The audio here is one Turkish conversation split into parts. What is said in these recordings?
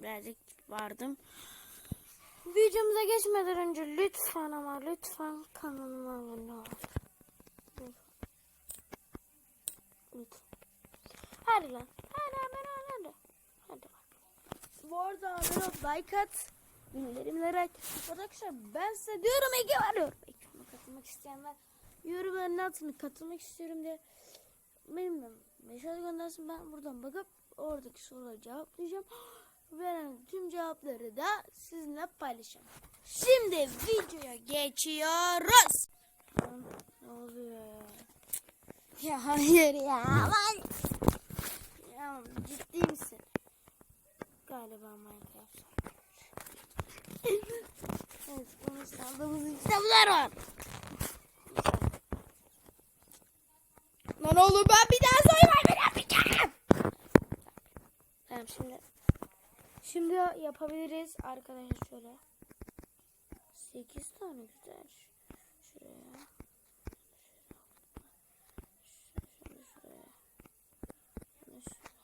birazcık vardım. Videomuza geçmeden önce lütfen ama lütfen kanalıma abone. Lütfen. Hadi lan. Hadi abone ol hadi. Hadi. Bu arada abone ol, like at. Bildirimleri aç. Arkadaşlar ben size diyorum Ege var diyorum. Ekranıma katılmak isteyenler yorumların altına katılmak istiyorum diye benimle mesaj göndersin. Ben buradan bakıp oradaki soruları cevaplayacağım. Veren tüm cevapları da sizinle paylaşacağım. Şimdi videoya geçiyoruz. Ne oluyor ya? Ya hayır ya. Aman. Ya ciddi misin? Galiba Minecraft. evet, bunu sandığımız kitaplar var. Lan oğlum ben bir daha soymayı yapacağım. Tamam şimdi. Şimdi yapabiliriz arkadaşlar şöyle. 8 tane güzel. Şuraya. Şöyle şuraya. Şöyle şuraya.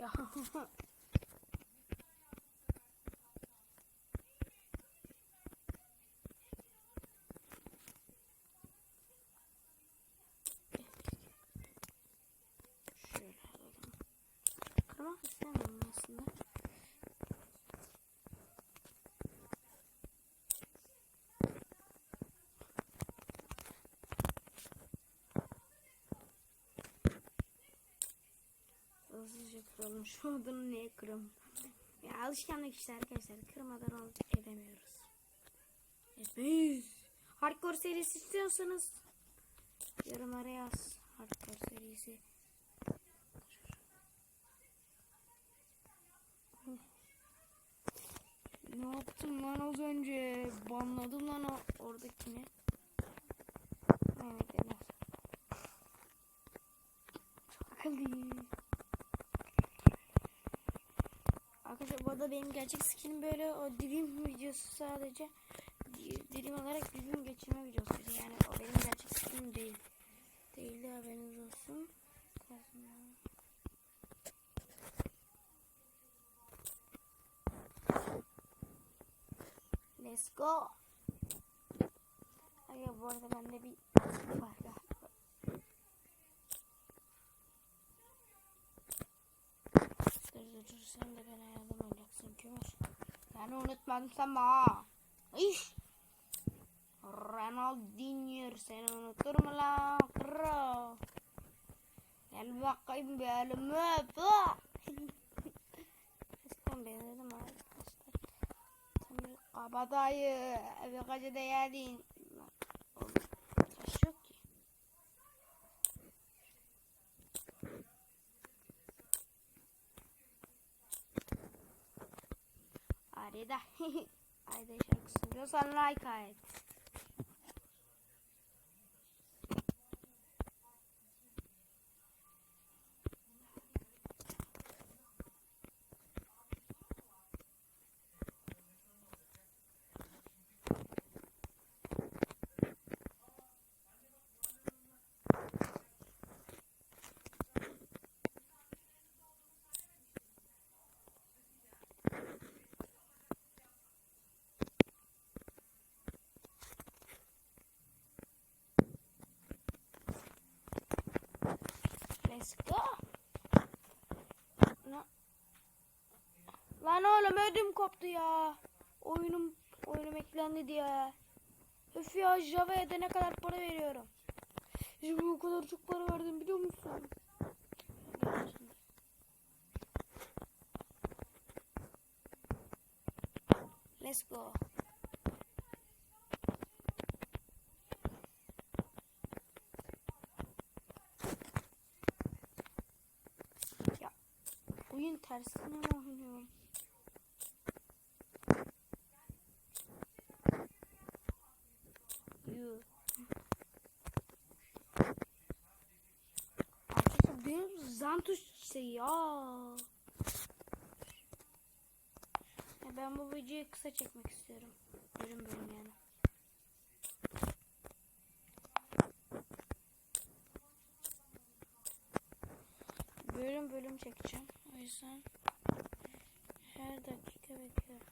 Ya. Şöyle alalım. Kırmak istemiyorum aslında. Kıralım. Şu odunu niye kıralım? Ya alışkanlık işte arkadaşlar. Kırmadan ol edemiyoruz. Etmeyiz. Hardcore serisi istiyorsanız yorumlara yaz. Hardcore serisi. Ne yaptım lan az önce? Banladım lan o oradakini. Evet. Çok akıllı. Arkadaşlar bu arada benim gerçek skinim böyle o dilim videosu sadece di- dilim olarak dilim geçirme videosuydu. Yani o benim gerçek skinim değil. Değildi haberiniz olsun. Let's go. Ay bu arada bende bir skill var galiba. Dur dur dur sen de bana yardım olacaksın Kömür. Yani unutmadım sana. ha. İş. Ronaldinho seni unutur mu lan? Kro. Gel bakayım bir ha. Eskiden benzedim arkadaşlar. Sen bir kabadayı. Evi kaçı değerdin. Taş yok Arada. Ayda şarkısını diyorsan like et. Let's go. Lan oğlum ödüm koptu ya. Oyunum oyunum eklendi diye. Öf ya Java'ya da ne kadar para veriyorum. Şimdi o kadar çok para verdim biliyor musun? Let's go. Ya oyun tersine mi oynuyorum? Arkadaşlar benim zantuş işte. Ya ben bu videoyu kısa çekmek istiyorum. Bölüm bölüm yani. Bölüm bölüm çekeceğim. Yüzden her dakika bekliyorum.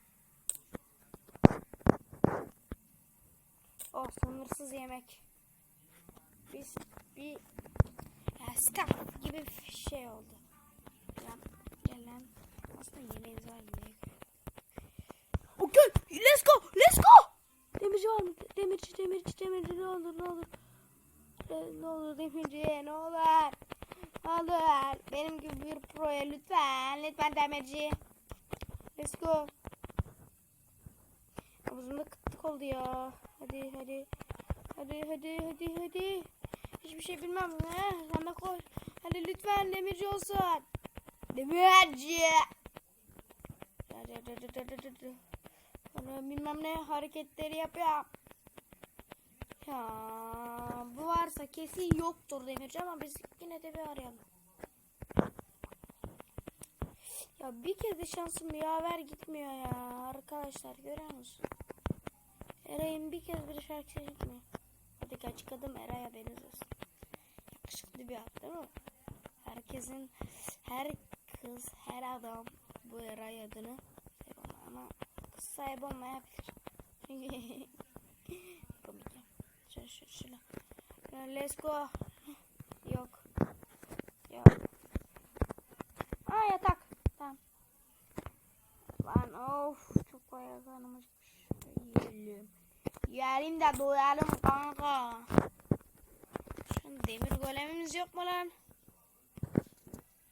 Oh sınırsız yemek. Biz bir ya, skaf gibi bir şey oldu. Lan gelen aslında yeleğimiz var yeleği. Okay, let's go, let's go. Demirci var mı? Demirci, demirci, demirci ne olur ne olur. Ne olur demirci ne olur. Olur. Benim gibi bir proya lütfen. Lütfen demirci. Let's go. Omuzumda kıtlık oldu ya. Hadi hadi. Hadi hadi hadi hadi. Hiçbir şey bilmem. He, sen de koy. Hadi lütfen demirci olsun. Demirci. Hadi bilmem ne hareketleri yapıyor. Ya bu varsa kesin yoktur demirci ama biz yine de bir arayalım. Ya bir kez de şansım yaver gitmiyor ya arkadaşlar görüyor musun? Eray'ın bir kez bir şarkısı gitmiyor. Hadi kaç adım Eray haberiniz. Yakışıklı bir ad değil mi? Herkesin her kız her adam bu Eray adını seviyor ama kız sahibi olmayabilir. Komik ya. Şöyle şöyle şöyle. Ya, Let's go. Yok. Yok. Aa yatak. Tamam. Lan of çok bayağı karnım acıkmış. Yiyelim. Yiyelim de doyalım kanka. Şimdi demir golemimiz yok mu lan?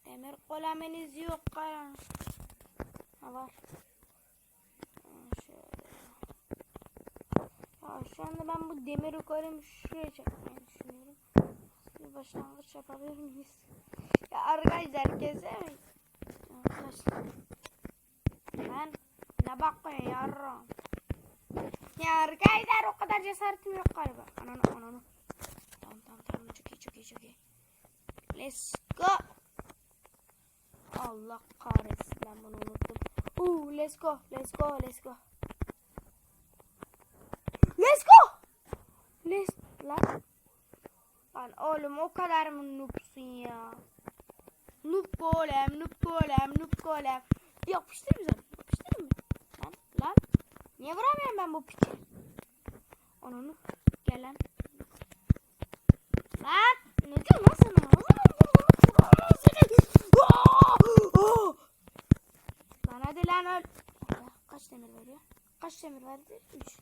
Demir goleminiz yok kan. Ha var. Ha, şöyle. Ya şu anda ben bu demir golemi şuraya çekmeyi düşünüyorum. Bir başlangıç yapabilir miyiz? Ya arkadaşlar kesemeyiz. Arkadaşlar. Ben ne bakıyorsun yarram? Ya arkadaşlar o kadar cesaretim yok galiba. Ananı ananı. Tamam tamam tamam çok iyi çok iyi çok iyi. Let's go. Allah kahretsin ben bunu unuttum. Ooh, let's go let's go let's go. Let's go. Let's lan. Lan oğlum o kadar mı noobsun ya? Noob golem, noob golem, noob golem. Yapıştır bize. Yapıştır mı? Lan, lan. Niye vuramıyorum ben bu piçi? Onu gel lan. Ne diyorsun lan sana? Lan hadi lan öl. Kaç demir veriyor? Kaç demir verdi? 3.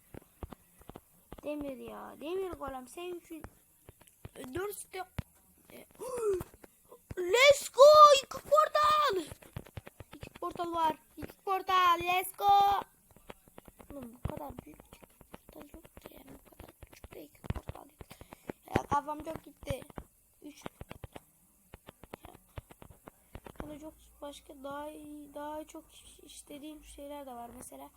Demir ya. Demir golem. Sen 3 4 step. Let's go! İki portal! İki portal var. İki portal. Let's go! Oğlum bu kadar büyük portal yoktu yani. Bu kadar küçük de iki portal yok. Ya kafam çok gitti. Üç. Hani çok başka daha iyi, daha çok istediğim şeyler de var mesela.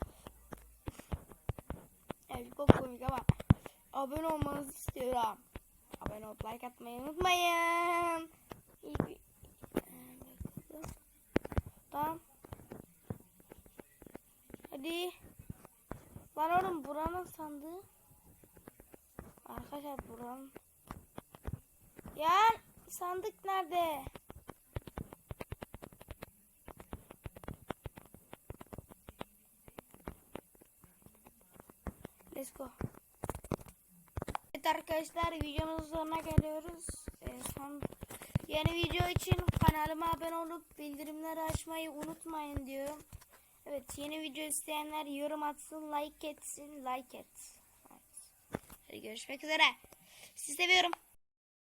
Evet çok komik ama abone olmanızı istiyorum. Abone olup like atmayı unutmayın. İyi. Tamam. Hadi. Lan oğlum buranın sandığı. Arkadaşlar buranın. Ya sandık nerede? Let's go. Evet arkadaşlar videomuzun sonuna geliyoruz. Ee, son yeni video için kanalıma abone olup bildirimleri açmayı unutmayın diyorum. Evet yeni video isteyenler yorum atsın, like etsin, like et. Evet. Hadi görüşmek üzere. Sizi seviyorum.